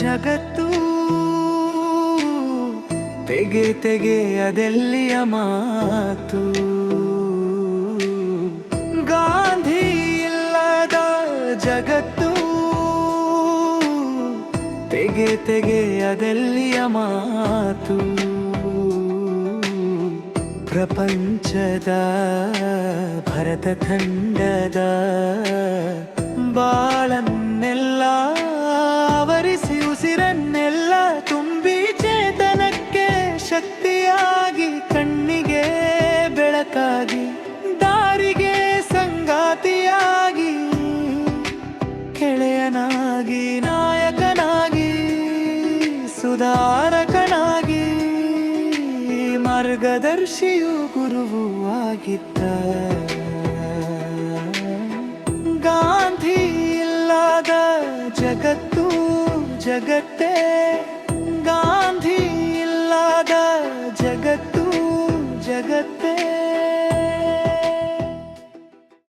ಜಗತ್ತು ತೆಗೆ ತೆಗೆ ಅದೆಲ್ಲಿಯ ಮಾತು? ಗಾಂಧಿ ಇಲ್ಲದ ಜಗತ್ತು ತೆಗೆ ತೆಗೆ ಅದೆಲ್ಲಿಯ ಮಾತು? ಪ್ರಪಂಚದ ಭರತ ಖಂಡದ ಶಕ್ತಿಯಾಗಿ ಕಣ್ಣಿಗೆ ಬೆಳಕಾಗಿ, ದಾರಿಗೆ ಸಂಗಾತಿಯಾಗಿ ಕೆಳೆಯನಾಗಿ ನಾಯಕನಾಗಿ, ಸುಧಾರಕನಾಗಿ, ಮಾರ್ಗದರ್ಶಿಯು ಗುರುವು ಆಗಿದ್ದ. ಗಾಂಧಿ ಇಲ್ಲದ ಜಗತ್ತು, ಜಗತ್ತೇ ലോകത്തെ